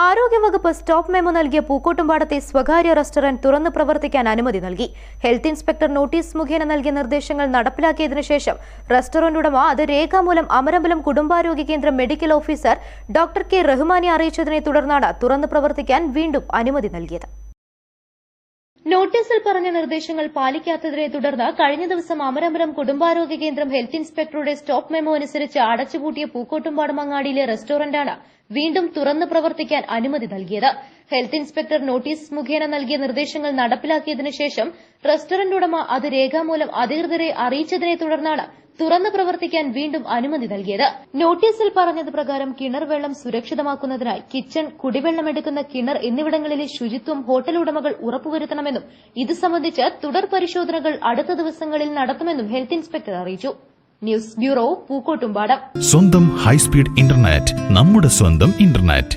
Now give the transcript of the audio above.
ആരോഗ്യവകുപ്പ് stop memo നൽകിയ പൂക്കോട്ടുംപാടത്തെ സ്വകാര്യ റെസ്റ്റോറന്റ് തുറന്നു പ്രവർത്തിക്കാൻ അനുമതി നൽകി. ഹെൽത്ത് ഇൻസ്പെക്ടർ നോട്ടീസ് മുഖേന നൽകിയ നിർദ്ദേശങ്ങൾ നടപ്പിലാക്കിയതിനു ശേഷം റെസ്റ്റോറന്റ് ഉടമ അത് രേഖാമൂലം അമരമ്പലം കുടുംബാരോഗ്യ കേന്ദ്രം മെഡിക്കൽ ഓഫീസർ ഡോക്ടർ കെ റഹ്മാനെ അറിയിച്ചതിനെ തുടർന്നാണ് തുറന്നു പ്രവർത്തിക്കാൻ വീണ്ടും അനുമതി നൽകിയത്. നോട്ടീസിൽ പറഞ്ഞ നിർദ്ദേശങ്ങൾ പാലിക്കാത്തതിനെ തുടർന്ന് കഴിഞ്ഞ ദിവസം അമരമ്പലം കുടുംബാരോഗ്യ കേന്ദ്രം ഹെൽത്ത് ഇൻസ്പെക്ടറുടെ സ്റ്റോപ്പ് മെമോ അനുസരിച്ച് അടച്ചുപൂട്ടിയ പൂക്കോട്ടുംപാടം അങ്ങാടിയിലെ റെസ്റ്റോറന്റാണ് വീണ്ടും തുറന്ന് പ്രവർത്തിക്കാൻ അനുമതി നൽകിയത്. ഹെൽത്ത് ഇൻസ്പെക്ടർ നോട്ടീസ് മുഖേന നൽകിയ നിർദ്ദേശങ്ങൾ നടപ്പിലാക്കിയതിനു ശേഷം റെസ്റ്റോറന്റ് ഉടമ അത് രേഖാമൂലം അധികൃതരെ അറിയിച്ചതിനെ തുടർന്നാണ് തുറന്നു പ്രവർത്തിക്കാൻ വീണ്ടും അനുമതി നൽകിയത്. നോട്ടീസിൽ പറഞ്ഞത് പ്രകാരം കിണർ വെള്ളം സുരക്ഷിതമാക്കുന്നതിനായി കിച്ചൺ കുടിവെള്ളമെടുക്കുന്ന കിണർ എന്നിവിടങ്ങളിലെ ശുചിത്വം ഹോട്ടൽ ഉടമകൾ ഉറപ്പുവരുത്തണമെന്നും ഇത് സംബന്ധിച്ച് തുടർ പരിശോധനകൾ അടുത്ത ദിവസങ്ങളിൽ നടത്തുമെന്നും ഹെൽത്ത് ഇൻസ്പെക്ടർ അറിയിച്ചു. News bureau Pookkottumpadam. സ്വന്തം ഹൈസ്പീഡ് ഇന്റർനെറ്റ് നമ്മുടെ സ്വന്തം ഇന്റർനെറ്റ്.